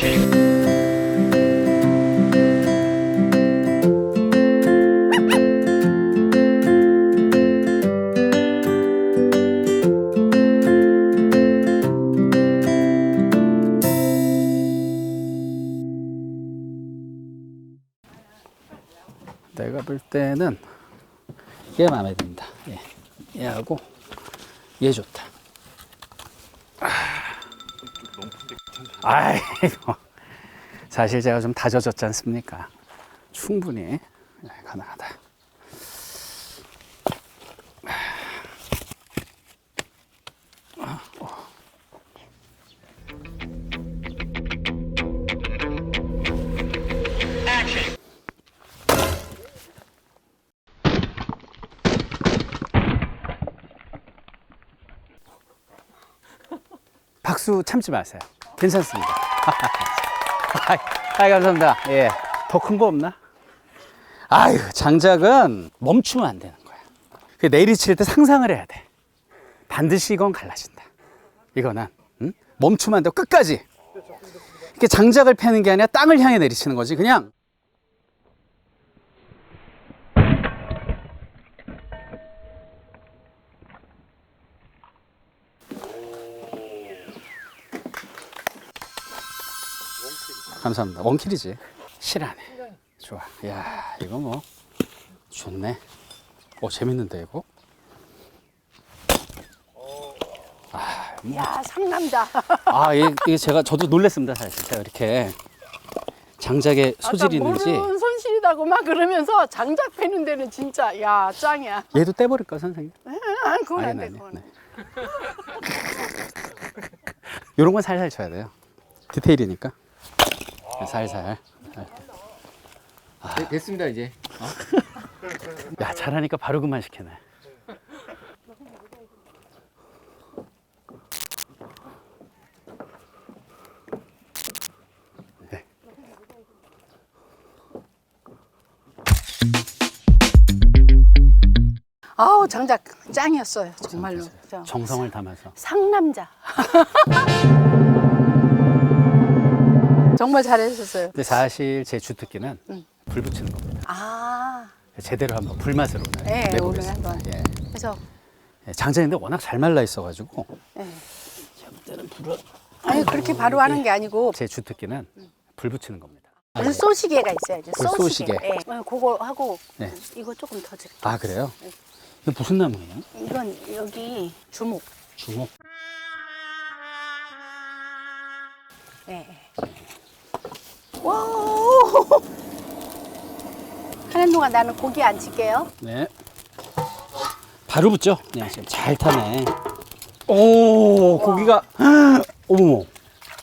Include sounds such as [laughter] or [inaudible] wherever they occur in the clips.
내가 볼 때는 얘 마음에 든다. 얘. 얘하고 얘 좋다. 아, 아이고. 사실 제가 좀 다져졌지 않습니까? 충분히 네, 가능하다. 박수 참지 마세요. 괜찮습니다. 아이, 감사합니다. 예. 더 큰 거 없나? 아유, 장작은 멈추면 안 되는 거야. 그 내리칠 때 상상을 해야 돼. 반드시 이건 갈라진다. 이거는, 응? 멈추면 안 돼. 끝까지. 이게 장작을 패는 게 아니라 땅을 향해 내리치는 거지. 그냥. 감사합니다. 원킬이지. 실하네. 좋아. 야, 이거 뭐 좋네. 어, 재밌는데 이거? 야 상남자. [laughs] 아, 이게, 이게 제가 저도 놀랬습니다, 사실. 제가 이렇게 장작에 소질이 아까 있는지. 모르는 손실이다고 막 그러면서 장작 패는 데는 진짜 야 짱이야. 얘도 떼버릴까, 선생님? 아, 그건 안 돼. 아니, 그건. 네. [laughs] 이런 건 살살 쳐야 돼요. 디테일이니까. 살살. 네, 됐습니다 이제. 야, 잘하니까 바로 그만 시키네. 네. 아우 장작 짱이었어요 정말로. 저 정성을 담아서. 상남자. [laughs] 정말 잘하셨어요. 근데 사실 제 주특기는 음. 불 붙이는 겁니다. 아, 제대로 한번 불맛으로 오늘 네, 오늘 내보겠습니다. 한번. 예. 그래서 예, 장작인데 워낙 잘 말라 있어가지고 예. 때는 불을 아니 그렇게 바로 하는 게 아니고 제 주특기는 불 붙이는 겁니다. 불 쏘시개가 있어야죠. 불 쏘시개. 예. 어, 그거 하고 네. 이거 조금 더 드릴게요. 아 그래요? 이게 무슨 나무예요? 이건 여기 주목. 주먹. 예. 와. 하는 동안 나는 고기 안 칠게요. 네. 바로 붙죠? 네, 지금 잘 타네. 오, 고기가. 어머,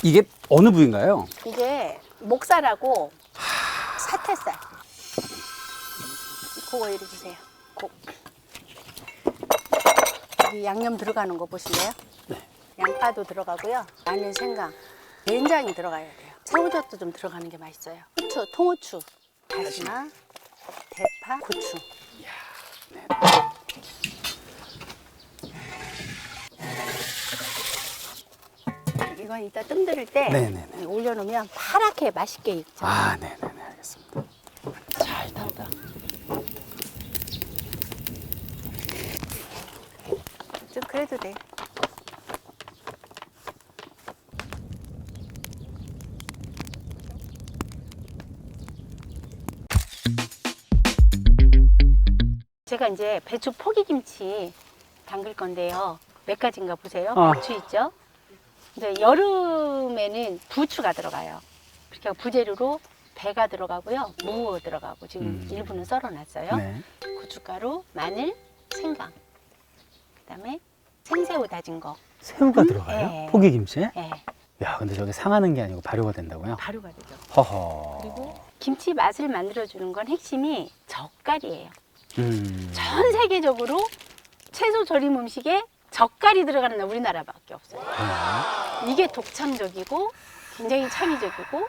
이게 어느 부위인가요? 이게 목살하고 사태살. 그거 이리 주세요. 고. 여기 양념 들어가는 거 보실래요? 네. 양파도 들어가고요. 마늘, 생강, 된장이 들어가야 돼요. 새우젓도 좀 들어가는 게 맛있어요. 후추, 통후추, 다시마, 대파, 고추. 이건 이따 뜸 들을 때 네네네. 올려놓으면 파랗게 맛있게 익죠. 아, 네, 네, 네, 알겠습니다. 잘 탄다. 좀 그래도 돼. 제가 이제 배추 포기 김치 담글 건데요. 몇 가지인가 보세요. 어. 배추 있죠? 이제 여름에는 부추가 들어가요. 그러니까 부재료로 배가 들어가고요. 무 들어가고 지금 음. 일부는 썰어놨어요. 네. 고춧가루, 마늘, 생강. 그다음에 생새우 다진 거. 새우가 음, 들어가요? 네. 포기 김치에? 예, 야, 근데 저게 상하는 게 아니고 발효가 된다고요? 발효가 되죠. 허허. 그리고 김치 맛을 만들어주는 건 핵심이 젓갈이에요. 음. 전 세계적으로 채소 절임 음식에 젓갈이 들어가는 나라 우리나라밖에 없어요. 네. 이게 독창적이고 굉장히 창의적이고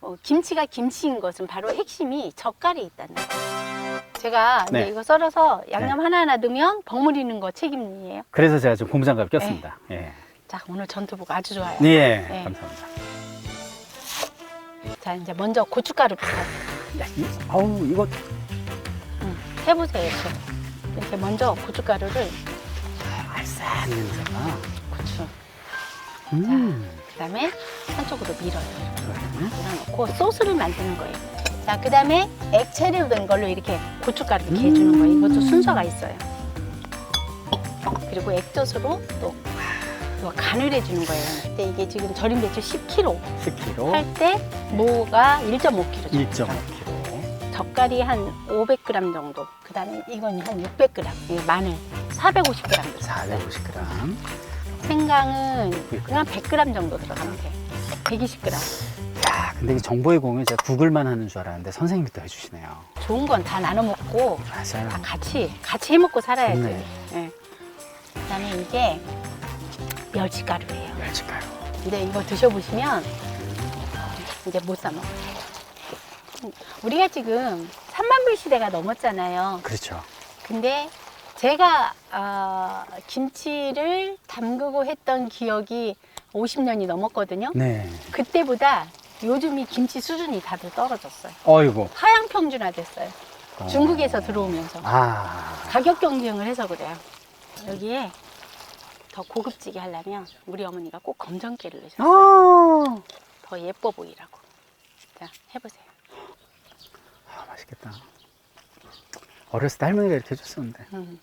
어, 김치가 김치인 것은 바로 핵심이 젓갈에 있다는 거예요. 제가 네. 이제 이거 썰어서 양념 하나하나 넣으면 버무리는 거 책임이에요. 그래서 제가 지금 고무장갑 꼈습니다. 예. 자 오늘 전투복 아주 좋아요. 예, 네. 감사합니다. 자, 이제 먼저 고춧가루부터 야, 이, 아우 이거 음, 해보세요. 이렇게. 이렇게 먼저 고춧가루를 알싸한 냄새가. 고추. 음. 그다음에 한쪽으로 밀어요. 그러네. 밀어놓고 소스를 만드는 거예요. 자, 그다음에 액체로 된 걸로 이렇게 고춧가루 이렇게 해주는 거예요. 이것도 순서가 있어요. 그리고 액젓으로 또또 간을 해주는 거예요. 근데 이게 지금 절임 배추 10kg 10kg, 할때 무가 1.5kg. 1.5kg. 젓갈이 한 500g 정도. 그 다음에 이건 한 600g. 이 마늘 450g. 450g. 생강은 그냥 100g 정도 들어가면 돼. 120g. 야, 근데 이 정보의 공유 제가 구글만 하는 줄 알았는데 선생님이 또 해주시네요. 좋은 건 다 나눠 먹고 맞아요. 다 같이 같이 해 먹고 살아야지. 좋네. 예. 그다음에 이게 멸치가루예요. 멸치가루. 근데 이거 드셔보시면 이제 못 사 먹어. 우리가 지금 3만 불 시대가 넘었잖아요. 그렇죠. 근데 제가 아, 김치를 담그고 했던 기억이 50년이 넘었거든요. 네. 그때보다 요즘이 김치 수준이 다들 떨어졌어요. 어이구. 하향 평준화 됐어요. 어. 중국에서 들어오면서 아. 가격 경쟁을 해서 그래요. 여기에 더 고급지게 하려면 우리 어머니가 꼭 검정깨를 넣으셨어요. 아, 더 예뻐 보이라고. 자, 해보세요. 아, 맛있겠다. 어렸을 때 할머니가 이렇게 해줬었는데. 음.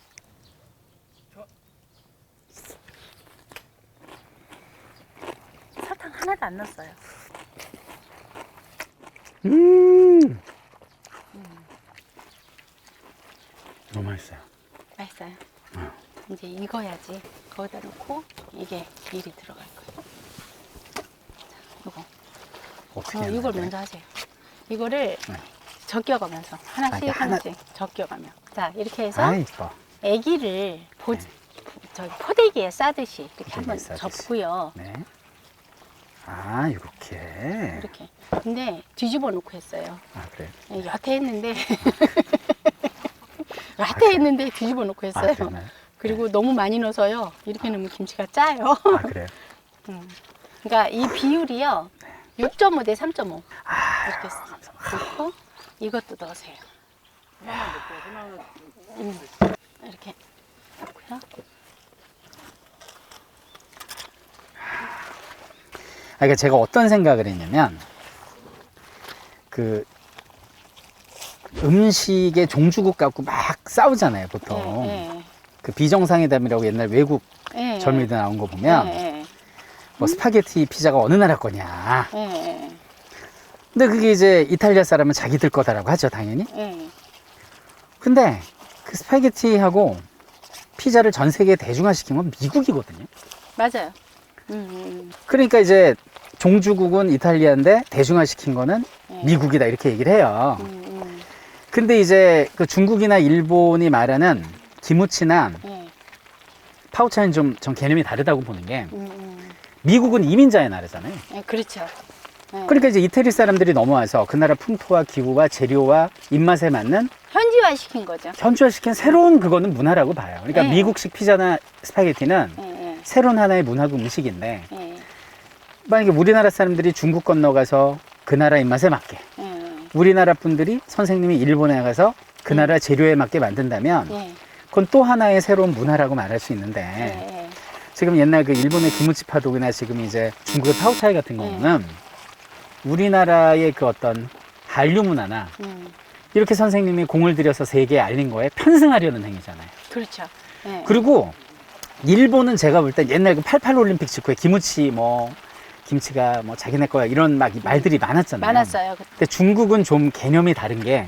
설탕 하나도 안 넣었어요. 음. 너무 맛있어요. 맛있어요. 이제 익어야지. 거기다 넣고 이게 미리 들어갈 거예요. 자, 이거. 어떻게 어, 이걸? 먼저 하세요. 이거를 네. 적겨가면서 하나씩 아, 하나- 하나씩 적겨가며. 자 이렇게 해서 아, 이뻐. 아기를 보, 네. 저기 포대기에 싸듯이 이렇게 포대기에 한번 싸듯이. 접고요. 네. 아, 이렇게. 이렇게. 근데 뒤집어 놓고 했어요. 아, 그래. 예, 여태 했는데 [laughs] 여태 했는데 뒤집어 놓고 아, 했어요. 그러나요? 그리고 너무 많이 넣어서요. 이렇게 넣으면 김치가 짜요. 아, 그래요? [laughs] 음. 그러니까 이 비율이요. 6.5 대 3.5 아, 이렇게 넣고 이것도 넣으세요. 음, 이렇게 넣고요. 아, 그러니까 제가 어떤 생각을 했냐면 그 음식의 종주국 갖고 막 싸우잖아요, 보통. 예, 그 비정상회담이라고 옛날 외국 예, 예. 젊은이들 나온 거 보면 예, 뭐 스파게티 피자가 어느 나라 거냐. 예, 예, 근데 그게 이제 이탈리아 사람은 자기들 거다라고 하죠, 당연히. 예. 근데 그 스파게티하고 피자를 전 세계에 대중화시킨 건 미국이거든요. 맞아요. 음, 음, 그러니까 이제 종주국은 이탈리아인데 대중화시킨 거는 예. 미국이다 이렇게 얘기를 해요. 음, 음, 근데 이제 그 중국이나 일본이 말하는 기무치나 예, 파우차는 좀 전 개념이 다르다고 보는 게 음, 음. 미국은 이민자의 나라잖아요. 예, 그렇죠. 예. 그러니까 이제 이태리 사람들이 넘어와서 그 나라 풍토와 기후와 재료와 입맛에 맞는 현지화 시킨 거죠. 현지화 시킨 새로운 그거는 문화라고 봐요. 그러니까 네. 미국식 피자나 스파게티는 예, 예, 새로운 하나의 문화고 음식인데 예, 만약에 우리나라 사람들이 중국 건너가서 그 나라 입맛에 맞게 예, 우리나라 분들이 선생님이 일본에 가서 그 음. 나라 재료에 맞게 만든다면 예, 그건 또 하나의 새로운 문화라고 말할 수 있는데 예, 예. 지금 옛날 그 일본의 기무치 파독이나 지금 이제 중국의 파우차이 같은 경우는 우리나라의 그 어떤 한류 문화나 음, 이렇게 선생님이 공을 들여서 세계에 알린 거에 편승하려는 행위잖아요. 그렇죠. 예. 그리고 일본은 제가 볼 때 옛날 그88 올림픽 직후에 기무치 뭐 김치가 뭐 자기네 거야 이런 막 말들이 많았잖아요. 많았어요. 그- 근데 중국은 좀 개념이 다른 게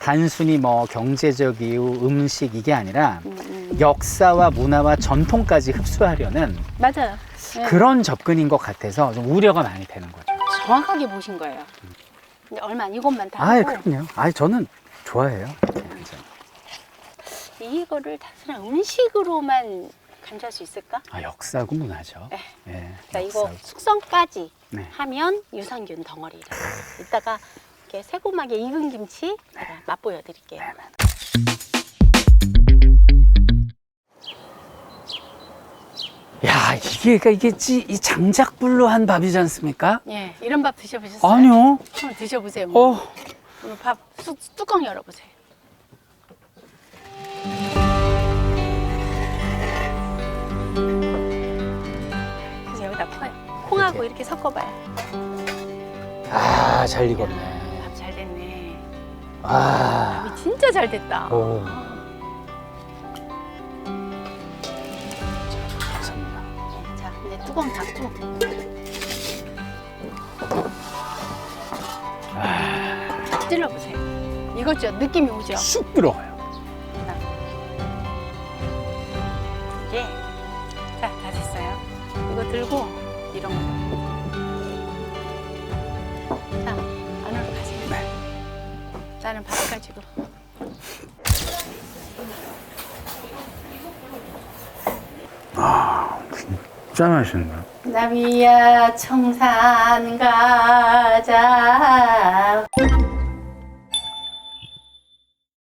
단순히 뭐 경제적 이유, 음식 이게 아니라 음, 음. 역사와 문화와 전통까지 흡수하려는 맞아요. 예. 그런 접근인 것 같아서 좀 우려가 많이 되는 거죠. 정확하게 보신 거예요. 근데 얼마 안 이것만 다 아, 하고 그럼요. 아, 저는 좋아해요. 이거를 단순한 음식으로만 간주할 수 있을까? 아, 역사고 문화죠. 네. 예. 자, 이거 역사고. 숙성까지 네. 하면 유산균 덩어리를. 이따가 이렇게 새고막에 익은 김치 제가 맛보여 드릴게요. 야, 이 게 이게 그러니까 이게 찌, 이 장작불로 한 밥이지 않습니까? 예, 이런 밥 드셔보셨어요? 아니요. 한번 드셔보세요. 어, 오늘 밥 수, 뚜껑 열어보세요. 그래서 여기다 퍼요. 콩하고 이렇게 섞어봐요. 아, 잘 익었네. 밥 잘 됐네. 아, 밥이 진짜 잘 됐다. 오. 뚜껑 닫고. 자, 찔러보세요. 이거죠? 느낌이 오죠? 쑥 들어가요. 이게 자, 다 됐어요. 이거 들고 이런 거. 자, 안으로 가세요. 네. 나는 밥 가지고. 맛있네. 나비야 청산 가자